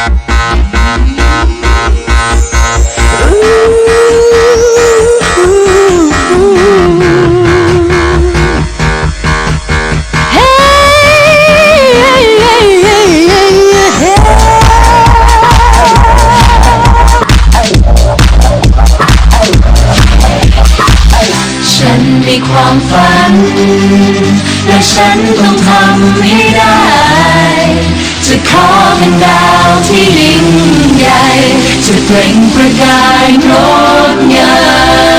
ฉันมีความฝัน และฉันต้องทำให้ได้ จะขอ เป็ดาวที่ยิ่งใหญ่จะเปล่งประกายงดงาม